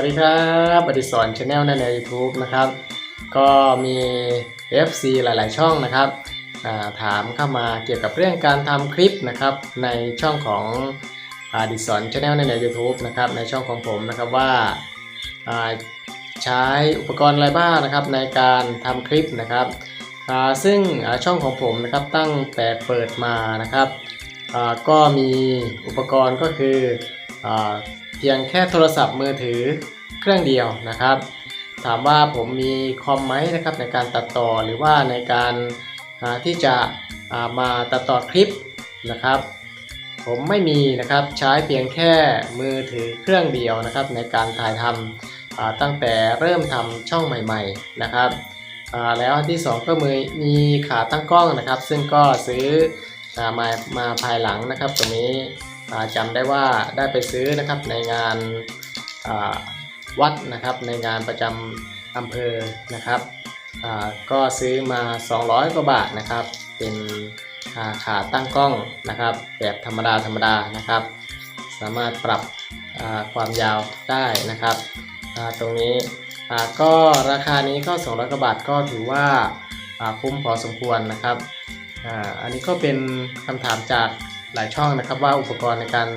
สวัสดีครับอดิศรชาแนลใน YouTube นะครับ ก็มี FC หลาย ๆ ช่องนะครับาถามเข้ามาเกี่ยวกับเรื่องการทำคลิปนะครับ ในช่องของอดิศรชาแนลใน YouTube นะครับ ในช่องของผมนะครับว่าาใช้อุปกรณ์อะไรบ้างนะครับ ในการทำคลิปนะครับ ซึ่งช่องของผมนะครับตั้งแต่เปิดมานะครับ ก็มีอุปกรณ์ก็คืออ เพียงแค่โทรศัพท์มือถือเครื่องเดียวนะครับ ถามว่าผมมีคอมไหมนะครับในการตัดต่อหรือว่าในการที่จะามาตัดต่อคลิปนะครับ ผมไม่มีนะครับใช้เพียงแค่มือถือเครื่องเดียวนะครับ ในการถ่ายทำตั้งแต่เริ่มทำช่องใหม่ๆนะครับแล้วอันที่สองก็มือมีขาตั้งกล้องนะครับ ซึ่งก็ซื้ออามามาภายหลังนะครับตรงนี้ จำได้ว่าได้ไปซื้อนะครับในงานวัดนะครับในงานประจำอำเภอนะครับก็ซื้อมา 200 กว่าบาทนะครับ เป็นาขาตั้งกล้องนะครับ แบบธรรมดาธรรมดานะครับ สามารถปรับความยาวได้นะครับตรงนี้ก็ราคานี้ก็ 200 กว่าบาทก็ถือว่าคุ้มพอสมควรนะครับออันนี้ก็เป็นคำถามจาก หลายช่องนะครับว่าอุปกรณ์ในการ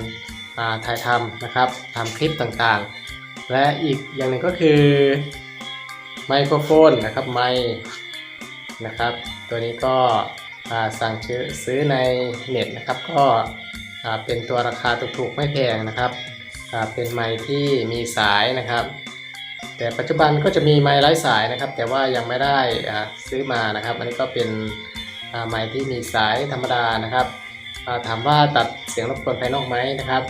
าถ่ายทำนะครับทำคลิปต่างๆ และอีกอย่างหนึ่งก็คือไมโครโฟนนะครับไมนะครับตัวนี้ก็สั่งซื้อในเน็ตนะครับก็เป็นตัวราคาถูกๆไม่แพงนะครับเป็นไมค์ที่มีสายนะครับ แต่ปัจจุบันก็จะมีไมค์ไร้สายนะครับ แต่ว่ายังไม่ได้ซื้อมานะครับ อันนี้ก็เป็นไมค์ที่มีสายธรรมดานะครับ ถามว่าตัดเสียงรบกวนภายนอกไหมนะครับ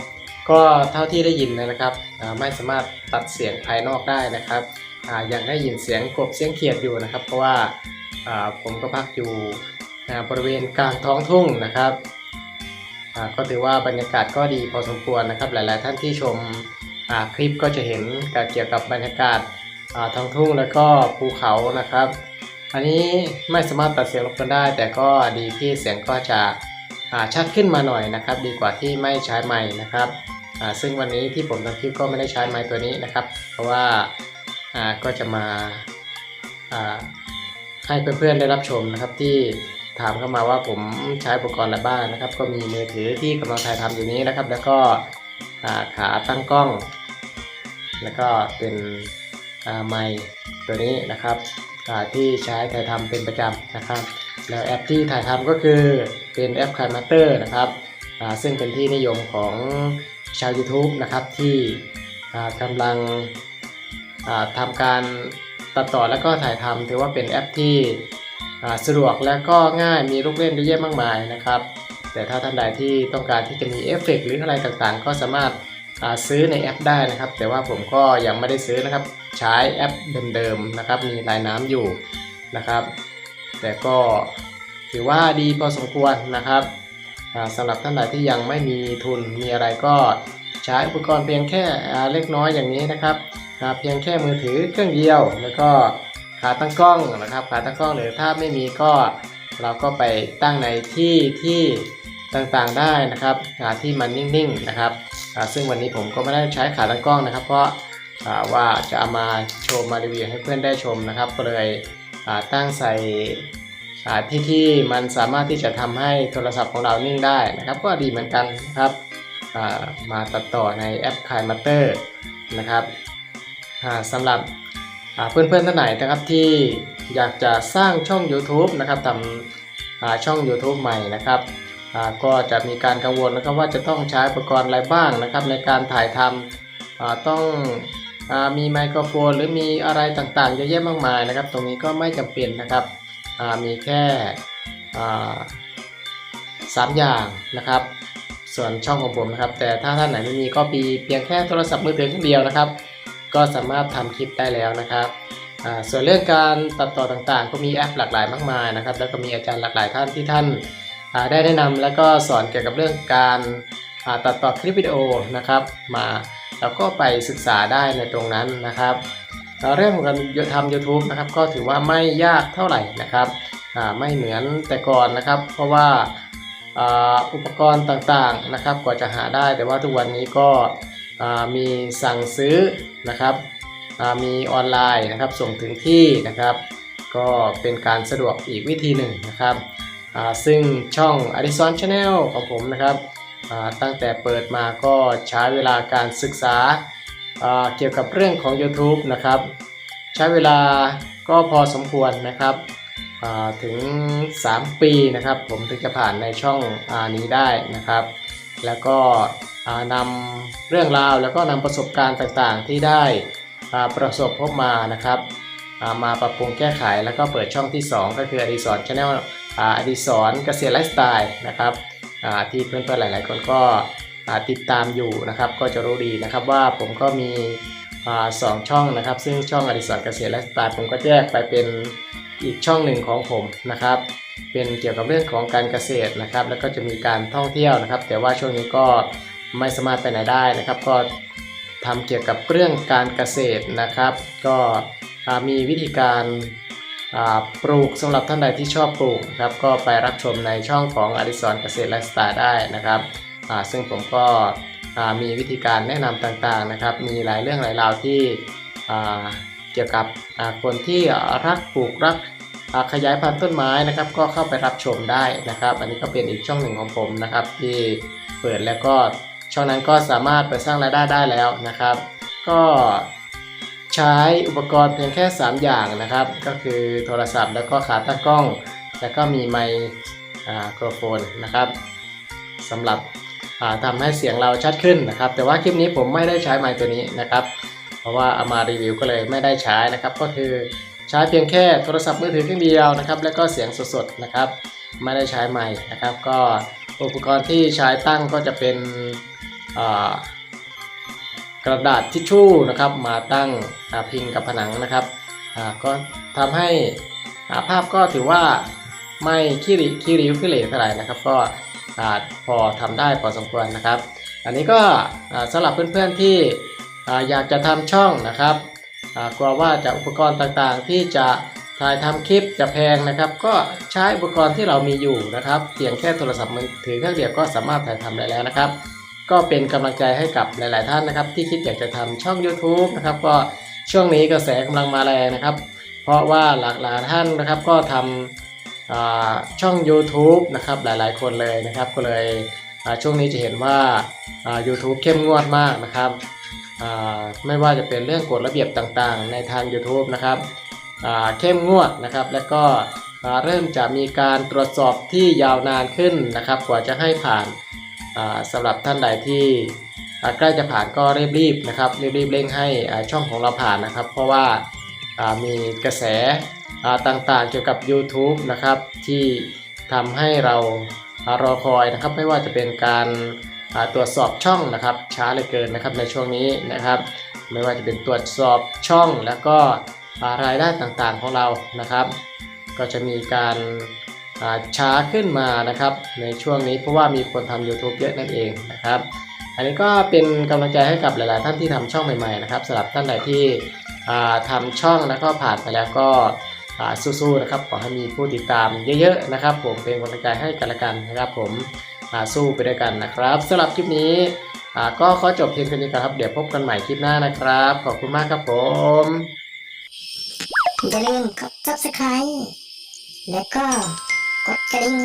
ก็เท่าที่ได้ยินนะครับไม่สามารถตัดเสียงภายนอกได้นะครับยังได้ยินเสียงกบเสียงเขียดอยู่นะครับ เพราะว่าผมก็พักอยู่บริเวณกลางท้องทุ่งนะครับก็ถือว่าบรรยากาศก็ดีพอสมควรนะครับ หลาย ๆ ท่านที่ชมคลิปก็จะเห็นเกี่ยวกับบรรยากาศท้องทุ่งแล้วก็ภูเขานะครับ อันนี้ไม่สามารถตัดเสียงรบกวนได้ แต่ก็ดีที่เสียงก็จะ ชัดขึ้นมาหน่อยนะครับ ดีกว่าที่ไม่ใช้ไม้นะครับซึ่งวันนี้ที่ผมทำคลิปก็ไม่ได้ใช้ไม้ตัวนี้นะครับ เพราะว่าก็จะมาให้เพื่อนๆได้รับชมนะครับที่ถามเข้ามาว่าผมใช้อุปกรณ์อะไรบ้างนะครับ ก็มีมือถือที่กำลังถ่ายทำอยู่นี้นะครับ แล้วก็ขาตั้งกล้อง แล้วก็เป็นไม้ตัวนี้นะครับที่ใช้ถ่ายทำเป็นประจำนะครับ แล้วแอปที่ถ่ายทำก็คือเป็นแอป k ายมาเตอร์นะครับซึ่งเป็นที่นิยมของชาว YouTube นะครับที่กำลังทำการตัดต่อแล้วก็ถ่ายทำถือว่าเป็นแอปที่สะดวกและก็ง่ายมีลูกเล่นเยอะแยะมากมายนะครับ แต่ถ้าท่านใดที่ต้องการที่จะมีเอฟเฟกต์หรืออะไรต่างๆ ก็สามารถซื้อในแอปได้นะครับ แต่ว่าผมก็ยังไม่ได้ซื้อนะครับ ใช้แอปเดิมๆนะครับ มีลายน้ำอยู่นะครับ แต่ก็ถือว่าดีพอสมควรนะครับสำหรับท่านใดที่ยังไม่มีทุนมีอะไรก็ใช้อุปกรณ์เพียงแค่เล็กน้อยอย่างนี้นะครับเพียงแค่มือถือเครื่องเดียว แล้วก็ขาตั้งกล้องนะครับขาตั้งกล้องหรือถ้าไม่มีก็เราก็ไปตั้งในที่ที่ต่างๆได้นะครับที่มันนิ่งๆนะครับซึ่งวันนี้ผมก็ไม่ได้ใช้ขาตั้งกล้องนะครับ เพราะว่าจะเอามาโชว์มารีวิวให้เพื่อนได้ชมนะครับก็เลย ตั้งใส่อ่าที่ที่มันสามารถที่จะทำให้โทรศัพท์ของเรานิ่งได้นะครับ ก็ดีเหมือนกันนะครับมาตัดต่อในแอป k ายมา s เตอร์นะครับสำหรับเพื่อนๆท่านไหนนะครับที่อยากจะสร้างช่อง YouTube นะครับทำช่อง YouTube ใหม่นะครับก็จะมีการกังวลนะครับว่าจะต้องใช้อุปกรณ์อะไรบ้างนะครับ ในการถ่ายทำต้อง มีไมโครโฟนหรือมีอะไรต่างๆเยอะแยะมากมายนะครับ ตรงนี้ก็ไม่จำเป็นนะครับมีแค่สามอย่างนะครับ ส่วนช่องของผมนะครับ แต่ถ้าท่านไหนไม่มีก็มีเพียงแค่โทรศัพท์มือถือเครื่องเดียวนะครับ ก็สามารถทำคลิปได้แล้วนะครับส่วนเรื่องการตัดต่อต่างๆ ก็มีแอปหลากหลายมากมายนะครับ แล้วก็มีอาจารย์หลากหลายท่านที่ท่านได้แนะนำแล้วก็สอนเกี่ยวกับเรื่องการตัดต่อคลิปวิดีโอนะครับ มา เราก็ไปศึกษาได้ในตรงนั้นนะครับเรื่องของการทำ YouTube นะครับก็ถือว่าไม่ยากเท่าไหร่นะครับไม่เหมือนแต่ก่อนนะครับ เพราะว่าอุปกรณ์ต่างๆนะครับกว่าจะหาได้ แต่ว่าทุกวันนี้ก็มีสั่งซื้อนะครับมีออนไลน์นะครับส่งถึงที่นะครับ ก็เป็นการสะดวกอีกวิธีหนึ่งนะครับซึ่งช่อง Addison Channel ของผมนะครับ ตั้งแต่เปิดมาก็ใช้เวลาการศึกษาเกี่ยวกับเรื่องของ YouTube นะครับ ใช้เวลาก็พอสมควรนะครับถึง 3 ปีนะครับ ผมถึงจะผ่านในช่องอานี้ได้นะครับ แล้วก็นำเรื่องราวแล้วก็นำประสบการณ์ต่างๆ ที่ได้ประสบพบมานะครับามาปรับปรุงแก้ไขแล้วก็เปิดช่องที่ 2 ก็คืออดิสรชาแนลอดิสรเกษตรไลฟ์สไตล์นะครับ ที่เพื่อนๆหลาย ๆ คนก็ติดตามอยู่นะครับ ก็จะรู้ดีนะครับว่าผมก็มีอสองช่องนะครับ ซึ่งช่องอดิสรเกษตรและสไตล์ผมก็แยกไปเป็นอีกช่องหนึ่งของผมนะครับ เป็นเกี่ยวกับเรื่องของการเกษตรนะครับ แล้วก็จะมีการท่องเที่ยวนะครับ แต่ว่าช่วงนี้ก็ไม่สามารถไปไหนได้นะครับ ก็ทำเกี่ยวกับเรื่องการเกษตรนะครับ ก็มีวิธีการ ปลูกสำหรับท่านใดที่ชอบปลูกนะครับก็ไปรับชมในช่องของอดิสรเกษตรและสไตล์ได้นะครับซึ่งผมก็มีวิธีการแนะนำต่างๆนะครับ มีหลายเรื่องหลายราวที่เกี่ยวกับคนที่รักปลูกรักขยายพันธุ์ต้นไม้นะครับ ก็เข้าไปรับชมได้นะครับ อันนี้ก็เป็นอีกช่องหนึ่งของผมนะครับ ที่เปิดแล้วก็ช่องนั้นก็สามารถไปสร้างรายได้ได้แล้วนะครับ ก็ ใช้อุปกรณ์เพียงแค่ 3 อย่างนะครับ ก็คือโทรศัพท์แล้วก็ขาตั้งกล้อง แล้วก็มีไมโครโฟนนะครับสำหรับทำให้เสียงเราชัดขึ้นนะครับ แต่ว่าคลิปนี้ผมไม่ได้ใช้ไมค์ตัวนี้นะครับ เพราะว่าเอามารีวิวก็เลยไม่ได้ใช้นะครับ ก็คือใช้เพียงแค่โทรศัพท์มือถือเครื่องเดียวนะครับ แล้วก็เสียงสดๆนะครับ ไม่ได้ใช้ไมค์นะครับ ก็อุปกรณ์ที่ใช้ตั้งก็จะเป็น กระดาษทิชชู่นะครับมาตั้งพิงกับผนังนะครับก็ทำให้อาภาพก็ถือว่าไม่ขี้ริขี้ริ้วขี้เหร่เท่าไหร่นะครับ ก็พอทำได้พอสมควรนะครับ อันนี้ก็อ่าสำหรับเพื่อนๆที่อยากจะทำช่องนะครับกลัวว่าจะอุปกรณ์ต่างๆ ที่จะถ่ายทำคลิปจะแพงนะครับ ก็ใช้อุปกรณ์ที่เรามีอยู่นะครับเพียงแค่โทรศัพท์มือถือเครื่องเดียวก็สามารถถ่ายทำได้แล้วนะครับ ก็เป็นกำลังใจให้กับหลาย ๆ ท่านนะครับ ที่คิดอยากจะทำช่อง YouTube นะครับ ก็ช่วงนี้กระแสกำลังมาแรงนะครับ เพราะว่าหลากหลายท่านนะครับก็ทำอ่าช่อง YouTube นะครับหลาย ๆ คนเลยนะครับ ก็เลยช่วงนี้จะเห็นว่า YouTube เข้มงวดมากนะครับไม่ว่าจะเป็นเรื่องกฎระเบียบต่าง ๆ ในทาง YouTube นะครับเข้มงวดนะครับ แล้วก็เริ่มจะมีการตรวจสอบที่ยาวนานขึ้นนะครับ กว่าจะให้ผ่าน สำหรับท่านใดที่ใกล้จะผ่านก็รีบๆนะครับรีบๆเร่งให้ช่องของเราผ่านนะครับ เพราะว่ามีกระแสต่างๆเกี่ยวกับ YouTube นะครับที่ทำให้เรารอคอยนะครับไม่ว่าจะเป็นการตรวจสอบช่องนะครับช้าเหลือเกินนะครับในช่วงนี้นะครับ ไม่ว่าจะเป็นตรวจสอบช่องแล้วก็รายได้ต่างๆของเรานะครับ ก็จะมีการ ช้าขึ้นมานะครับในช่วงนี้เพราะว่ามีคนทำ YouTube เยอะนั่นเองนะครับ อันนี้ก็เป็นกำลังใจให้กับหลาย ๆ ท่านที่ทำช่องใหม่ ๆ นะครับสำหรับท่านใดที่อ่าทำช่องแล้วก็ผ่านไปแล้วก็สู้ๆนะครับขอให้มีผู้ติดตามเยอะๆนะครับ ผมเป็นกำลังใจให้กันละกันนะครับ ผมสู้ไปด้วยกันนะครับสำหรับคลิปนี้ก็ขอจบเพียงเท่านี้ครับ เดี๋ยวพบกันใหม่คลิปหน้านะครับ ขอบคุณมากครับผมอย่าลืมกด subscribe แล้วก็ กดกระดิ่ง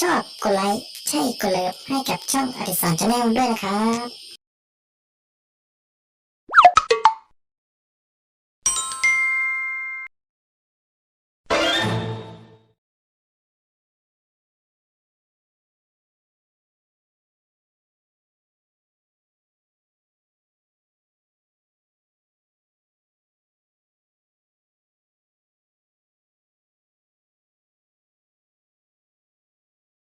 ชอบกดไลค์ใช่กดเลิฟให้กับช่องอดิสรชาแนลด้วยนะครับ